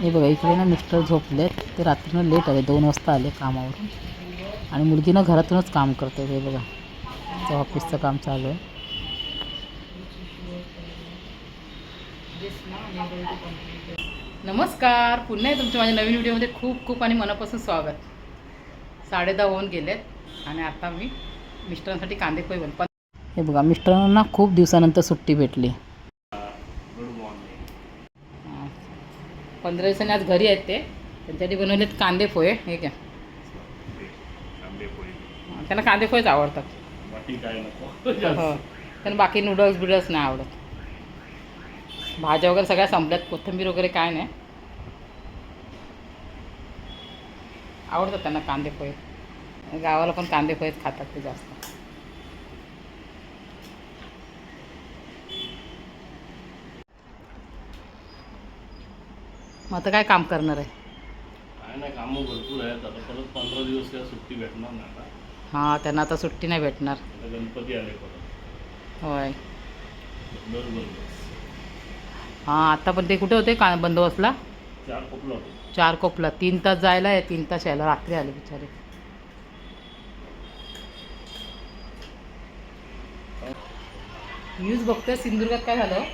हे बघा इकडे ना मिस्टर झोपलेत. ते रात्रीनं लेट आले दोन वाजता आले कामावरून. आणि मुलगी ना घरातूनच काम करते हे बघा. तिचं ऑफिसचं काम चालू आहे. नमस्कार. पुन्हा तुमच्या माझ्या नवीन व्हिडिओमध्ये खूप खूप आणि मनापासून स्वागत. साडे दहा होऊन गेलेत आणि आता मी मिस्टरांसाठी कांदे पोहे बन हे बघा मिस्टरांना खूप दिवसानंतर सुट्टी भेटली. पंधरा दिवसांनी आज घरी आहेत ते. त्यांच्यासाठी बनवलेत कांदे पोहे हे घ्या. त्यांना कांदे पोहेच आवडतात. हो. त्यांना बाकी नूडल्स बिडल्स नाही आवडत. भाज्या वगैरे सगळ्या संपल्यात. कोथिंबीर वगैरे काय नाही. आवडतात त्यांना कांदे पोहे. गावाला पण कांदे पोहेच खातात ते जास्त. मग आता काय काम करणार आहे? काय नाही कामं भरपूर आहेत. आता परत पंधरा दिवस काय सुट्टी भेटणार नाही आता. हां त्यांना आता सुट्टी नाही भेटणार. आता गणपती आले परत. होय. बरोबर. हां आता पण ते कुठे होते? का बंदोबस्तला? चार होतो. चार कोपला. तीन तास जायला आहे तीन तास यायला रात्री आले बिचारे. न्यूज बघतोय सिंधुदुर्गात काय झालं?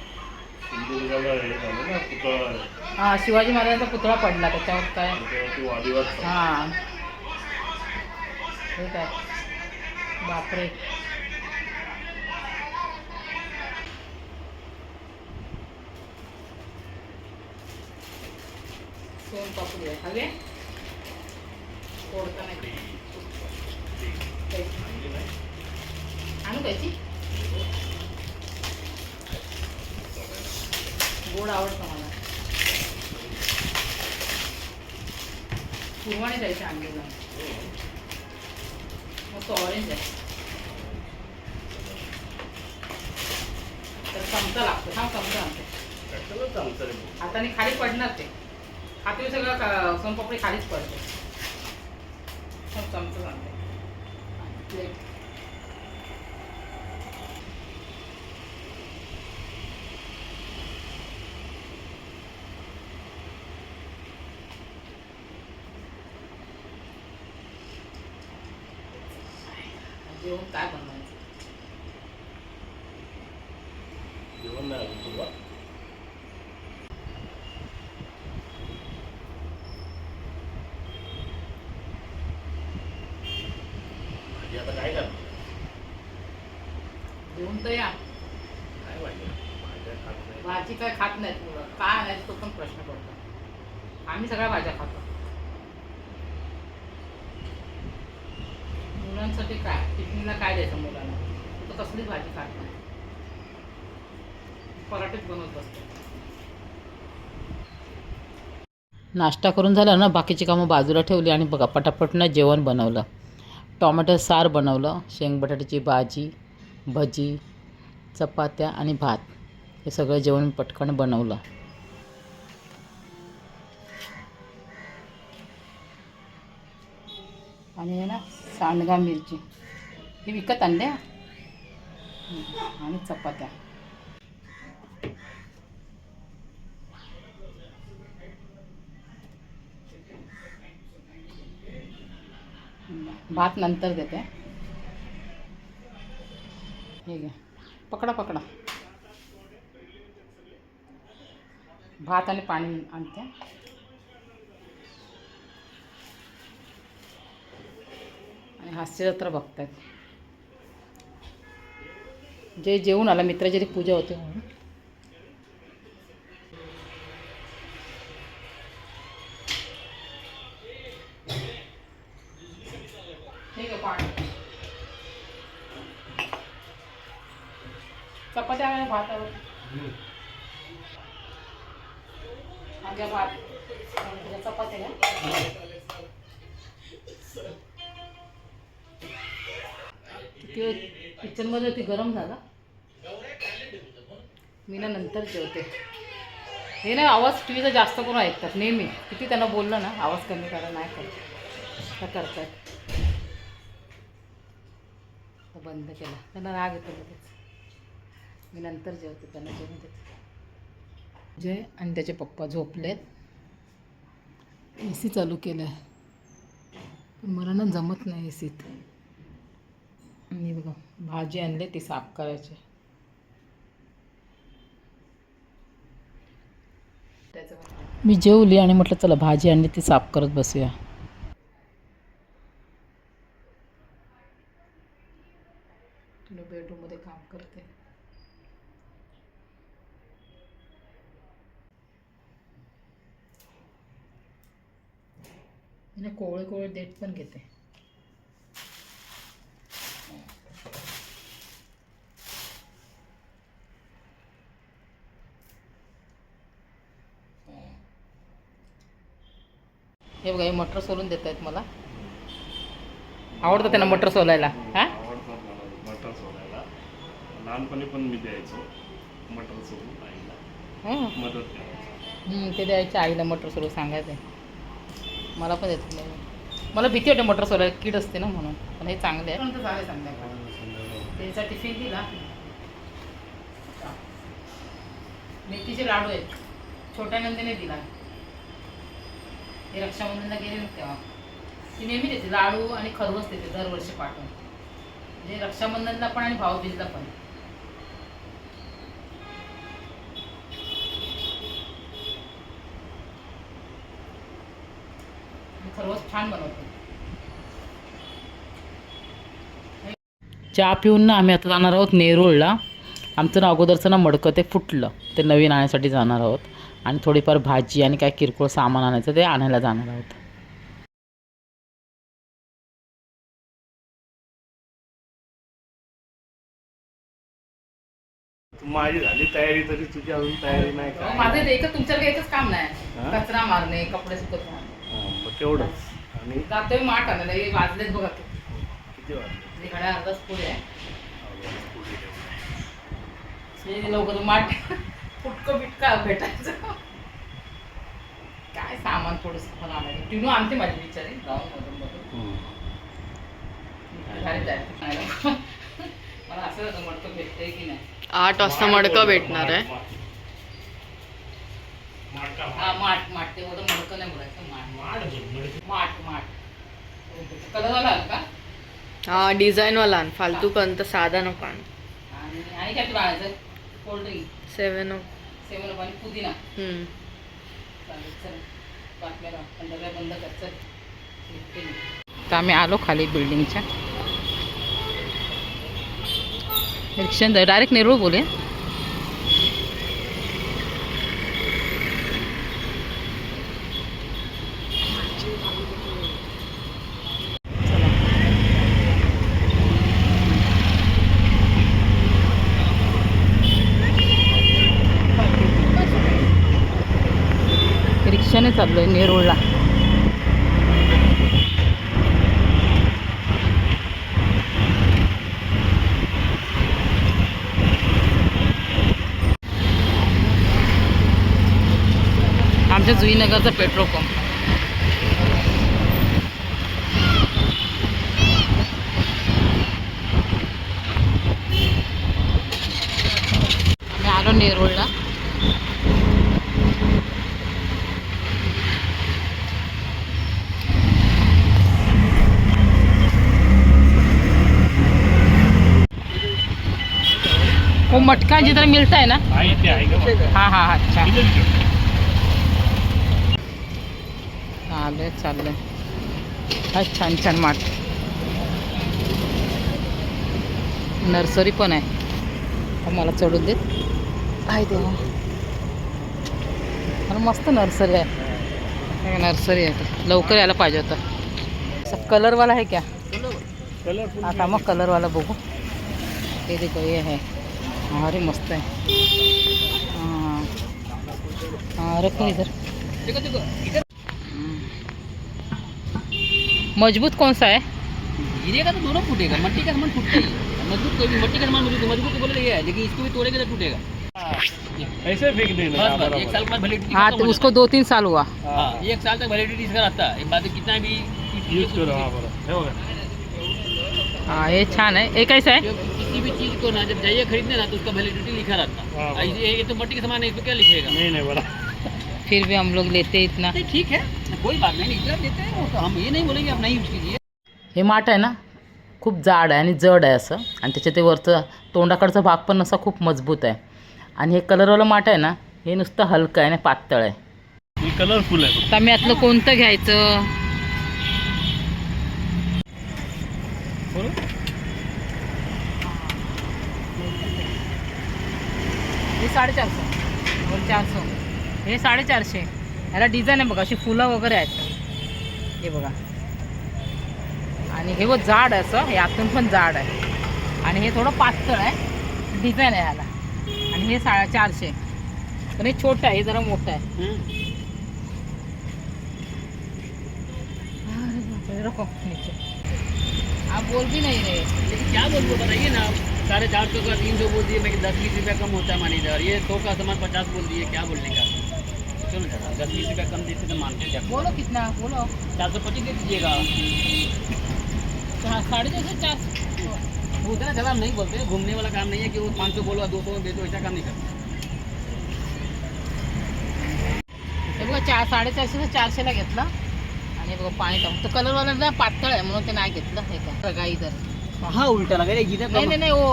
हे आहे. शिवाजी महाराजांचा पुतळा पडला त्याच्यावर काय. हां. हे काय? बापरे. सोनपापडी आहे. हवे? आणू त्याची? गोड आवडतं मला. कुरवाणी द्यायची आणलेला. मस्त ऑरेंज आहे. तर चमचा लागतो. हा चमचा आणते? हाताने खाली पडणार ते. हाती सगळं सोनपापडी खालीच पडते. मग चमचा आणते. प्लेट जेवण काय बनवायचं जेवण नाही अजून तुला भाजी आता काय करणार जेवण तर या. काय भाजी भाज्या खात नाही भाजी काय खात नाहीत? मुलं काय आणायचं तो पण प्रश्न पडतो. आम्ही सगळ्या भाज्या खातो. मुलांसाठी काय? टिफिनला काय द्यायचं मुलांना? तो कसली भाजी खात नाही. पराठेच बनवत बसतो नाश्ता करून झाला ना बाकीची कामं बाजूला ठेवली आणि बघा पटापटनं जेवण बनवलं. टॉमॅटो सार बनवलं शेंग बटाट्याची भाजी भजी चपात्या आणि भात. हे सगळं जेवण पटकन बनवलं. आणि ना सांडगा मिरची. हे विकत आणल्या आणि चपात्या. भात नंतर देते. हे घ्या. पकडा पकडा. भात आणि पाणी आणते. हास्यजत्रा बघतात जे जेवून आला मित्राची ती पूजा होते म्हणून. ठीक आहे चपात्या भातावर भात आणि चपात्या घ्या किचनमध्ये होती गरम झाला. मी ना नंतर जेवते. हे नाही आवाज टी व्हीचा जास्त करून ऐकतात नेहमी. किती त्यांना बोललं ना आवाज कमी करा नाही करत. त्या करतात. बंद केला. त्यांना राग येतो लगेच. मी नंतर जेवते त्यांना जेवण देते. जय आणि त्याचे पप्पा झोपलेत. ए सी चालू केलं आहे पण मला ना जमत नाही ए सीत मी बघा भाजी आणले ती साफ करायची. मी जेवली आणि म्हटलं चला भाजी आणली ती साफ करत बसूया. बेडरूममध्ये काम करते. कोवळे कोवळे डेट पण घेते. बघा हे मटर सोलून देत आहेत मला. आवडतं त्यांना मटर सोलायला. हा आवडतात मला मटर सोलायला. लहानपणी पण मी द्यायचो मटर सोलून आईला. हं. मदत करायची. हं, ते द्यायच्या आईला मटर सोलून सांगायचं. मला पण येत नाही. मला भीती वाटते मटर सोलायला. कीड असते ना म्हणून. पण हे चांगले आहे त्यांचा टिफिन दिला. मेथीचे लाडू आहेत. छोट्या नंदीने दिला. ते रक्षाबंधनला गेले होते तेव्हा. ती नेहमी देते लाडू आणि खरवस देते दरवर्षी पाठवून. म्हणजे रक्षाबंधनला पण आणि भाऊबीजला पण. खरवस छान बनवते. चहा पिऊन ना आम्ही आता जाणार आहोत नेरूळला. आमचं ना अगोदरचं ना मडकं ते फुटलं. ते नवीन आणण्यासाठी जाणार आहोत. आणि थोडीफार भाजी आणि काय किरकोळ सामान आणायचं ते आणायला जाणार आहोत. माझी झाली तयारी तरी तुझी अजून तयारी नाही काय हो, माझं एकच तुमच्याकडे एकच काम नाही? कचरा मारणे कपडे सुकत हा, मग तेवढंच. आणि जातोय माठ आणायला हे वाजलेत बघा किती. किती वाजले? हे घड्या अर्धाच पुढे आहे. हे लवकर माठ फुटकं बिटका भेटायचं. काय सामान थोडंसं पण आणायचं. टिनू आणते माझी बिचारी जाऊन मधून मधून. जायचं. मला असं होतं मडकं भेटतंय की नाही. आठ वाजता मडकं भेटणार आहे. माठ हा माठ माठ. ते मडकं नाही बोलायचं माठ. माठ माठ कलर आला का? हा डिझाईन वाला आण. फालतू पर्यंत साधा नको आण. आणि काय तुला आणायचं कोल्ड्रिंक. सेवन सेवन आणि पुदिना. चालेल चल. बातम्या पंधरा बंद कर चल. निघते मी. तर आम्ही आलो खाली बिल्डिंगच्या रिक्षा डायरेक्ट नेरूळ बोले चाललो आहे नेरूळला. आमच्या जुईनगरचा पेट्रोल पंप. आलो नेरूळला. वो मटका जिधर मिलता है ना? ते हाँ हाँ हाँ, अच्छा. ठेव. चाललंय हा छान छान माठ. नर्सरी पण आहे. हा, मला चढून देत आहे मला मस्त नर्सरी आहे. हे नर्सरी आहे लवकर यायला पाहिजे होतं. असं कलरवाला आहे क्या? कलरफुल आता मग कलरवाला बघू. हे देखो ये है हाँ, अरे मस्त है। हाँ। हाँ रखो इधर। हम्म। मज़बूत कौन सा है? हीरे का तो दोनों फूटेगा मट्टी का सामान फूटता ही मज़बूत कोई भी मट्टी का सामान मज़बूत मज़बूत तो बोले ये है लेकिन इसको भी तोड़ेगा तो टूटेगा ऐसे फेक देना बस बस एक साल बाद वैलिडिटी हाँ तो उसको दो तीन साल हुआ। हाँ एक साल तक वैलिडिटी इसका रहता है। बाद में कितना भी यूज़ करो हा बरं हे हाँ ये छान है ये कैसा है किसी भी चीज़ को ना जब जाइए खरीदने ना तो उसका वैलिडिटी लिखा रहता। हाँ, ये तो मट्टी का सामान है इसमें क्या लिखेगा? नहीं नहीं बड़ा फिर भी हम लोग लेते हैं इतना। ठीक है। कोई बात नहीं इतना देते हैं वो तो हम ये नहीं बोलेंगे आप नहीं यूज कीजिए। हे माठ आहे ना खूप जाड आहे आणि जड आहे असं. आणि त्याच्या ते वरचं तोंडाकडचा भाग पण असा खूप मजबूत आहे. आणि हे कलरवालं माठ आहे ना हे नुसतं हलकं आहे आणि पातळ आहे. हे कलरफुल आहे आता मी यातलं कोणतं घ्यायचं? हे साडेचारशे. चारशे. हे साडेचारशे. ह्याला डिझाईन आहे बघा अशी फुलं वगैरे आहेत. हे बघा. आणि हे व जाड आहे असं. हे आतून पण जाड आहे. आणि हे थोडं पातळ आहे. डिझाईन आहे ह्याला आणि हे साडे चारशे. पण हे छोटं आहे हे जरा मोठं आहे. नीचे. आप बोल भी नहीं रहे। लेकिन क्या बोल वो बताइए ना। आप साढ़े चार सौ का तीन सौ बोल दिए मैं दस बीस रुपया कम होता है मानी और ये सौ का सामान पचास बोल दिए क्या बोलने का? क्यों ना दादा दस बीस रुपया कम देते तो मानते क्या? बोलो कितना बोलो। चार सौ पच्चीस दे दीजिएगा। हाँ, साढ़े चार सौ चार वो होता ना दादा हम नहीं बोलते घूमने वाला काम नहीं है कि वो पाँच सौ बोलो दो सौ दे दो ऐसा काम नहीं करते। बघा चार साडेचारशे चारशेला घेतला आणि हे बघा पाणी टाकून. तो ना पातळ आहे म्हणून ते नाही घेतलं. हे काय? बघा इधर हाँ उल्टा लगा इधर नाही नाही नाही वो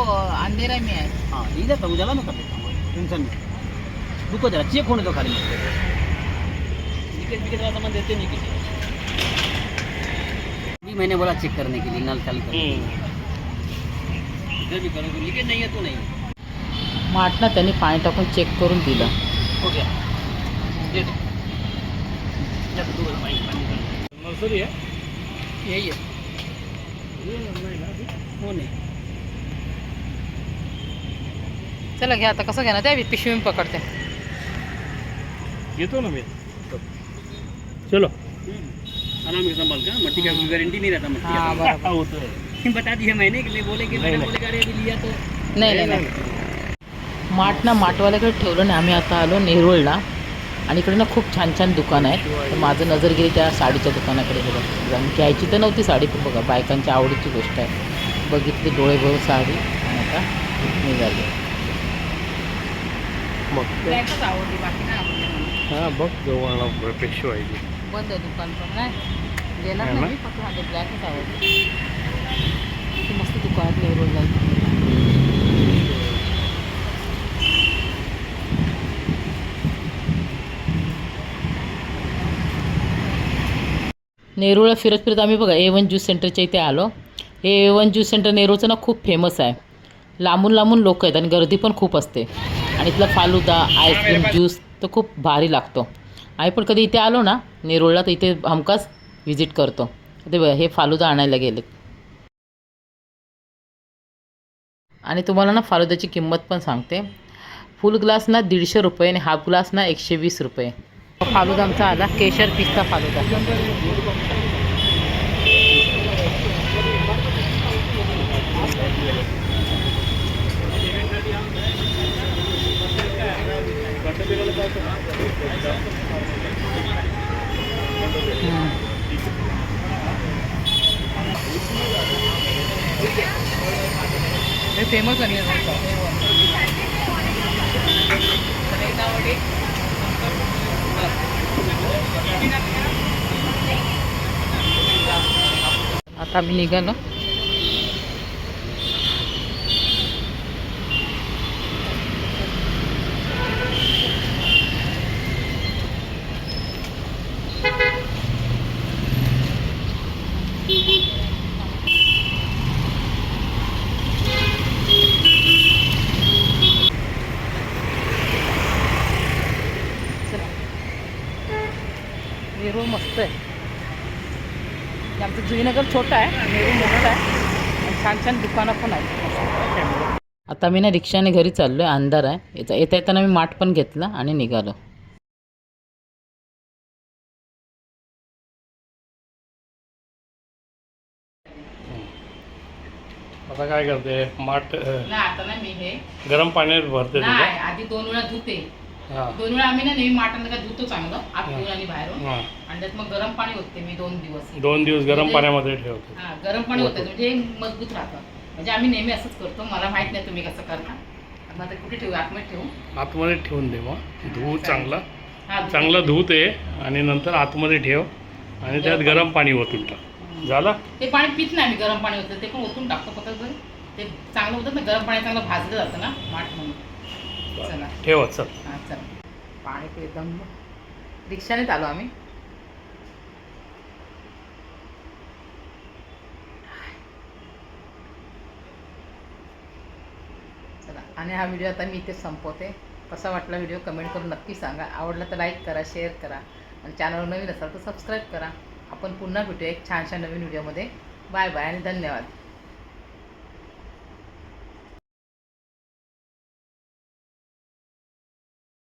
अंधेरा में आहे. हाँ इधर तो उजाला में कर देता हूँ टेंशन नहीं. रुको जरा चेक होने दो खाली. टिकट विकेट वाला सामान देते नहीं किसी भी मैंने बोला चेक करने के लिए नल चालू कर इधर भी करो लीकेज नहीं है तो नहीं. माठ ना त्यांनी पाणी टाकून चेक करून दिलं. हो गया दे दो या तो दो बार पानी पानी कर नर्सरी आहे? यही है। हो नहीं। चला घ्या आता कसं घेणार ते? पिशवी मी पकडते. घेतो ना मी. चलो. आराम के संभाल का? मट्टी का गारंटी नहीं रहता मट्टी हां का बरोबर। हा। होतं बता दिया मैंने कि ले बोले कि नहीं, मैंने नहीं। बोले कि अरे अभी लिया तो। नाही नाही नाही। माठ ना माठवाल्याकडे ठेवलं नाही आम्ही आता आलो नेरुळला. आणि इकडे ना खूप छान छान दुकानं आहेत. तर माझं नजर गेली त्या साडीच्या दुकानाकडे. बघा आणि घ्यायची तर नव्हती साडी पण बघा बायकांच्या आवडीची गोष्ट आहे. बघितली डोळे भरून साडी आणि आता निघाली. मग हा बघ जवळ बंद आहे दुकान पण नाही? ना? नाही फक्त ब्लॅकच आवडली. मस्त दुकानात नेरुळला नेरूळला फिरत फिरत आम्ही बघा ए वन ज्यूस सेंटरच्या इथे आलो. हे ए वन ज्यूस सेंटर नेरूळचं ना खूप फेमस आहे. लांबून लांबून लोक आहेत आणि गर्दी पण खूप असते. आणि इथला फालुदा आईस्क्रीम ज्यूस तर खूप भारी लागतो. आम्ही पण कधी इथे आलो ना नेरूळला तर इथे हमखास व्हिजिट करतो. ते बघा हे फालुदा आणायला गेले आणि तुम्हाला ना फालुद्याची किंमत पण सांगते. फुल ग्लास ना दीडशे रुपये आणि हाफ ग्लास ना एकशे वीस रुपये. फालुदा आमचा आला केशर पिस्ता फालुदा. हे फेमस आहे. आता आम्ही निघालो चला नेरूळ हे आमचं जुईनगर छोटं आहे नेरूळ मोठं आहे. आणि छान छान दुकानं पण आहेत. आता मी ना रिक्षाने घरी चाललो आहे अंधार आहे. येता येता येताना मी माठ पण घेतला आणि निघालो. आता काय करते? माठ आता नाही मी हे. गरम पाण्यात भरते नाही आधी दोन वेळा धुते. हा. दोन वेळा आम्ही ना नेहमी माटण काय धुतो चांगलं. आणि बाहेरून. हा. आणि त्यात मग गरम पाणी होते मी दोन दिवस. दोन दिवस गरम म्हणजे- पाण्यामध्ये ठेवतो. हा गरम पाणी होतं म्हणजे मजबूत राहतं. म्हणजे आम्ही नेहमी असंच करतो. मला माहीत नाही तुम्ही कसं करता. मग आता कुठे ठेवू? आतमध्ये ठेवू? आतमध्ये ठेवून दे मग. धुवू चांगला. हा धुतो. चांगला धुवू ते आणि नंतर आतमध्ये ठेव. आणि त्यात गरम पाणी. ओतून टाक. झाला? ते पाणी पित नाही आम्ही गरम पाणी होतं ते पण ओतून टाकतो फक्त ते चांगलं होतं ना गरम पाणी चांगलं भाजलं जातं ना माठ म्हणून. चला. ठेवा चल. हा चला. पाणी ते एकदम रिक्षानेच आलो आम्ही चला आणि हा व्हिडिओ आता मी इथे संपवते. कसा वाटला व्हिडिओ कमेंट करून नक्की सांगा. आवडला तर लाईक करा शेअर करा. आणि चॅनलवर नवीन असाल तर सबस्क्राईब करा. आपण पुन्हा भेटूया एक छानशा नवीन व्हिडिओमध्ये बाय बाय आणि धन्यवाद.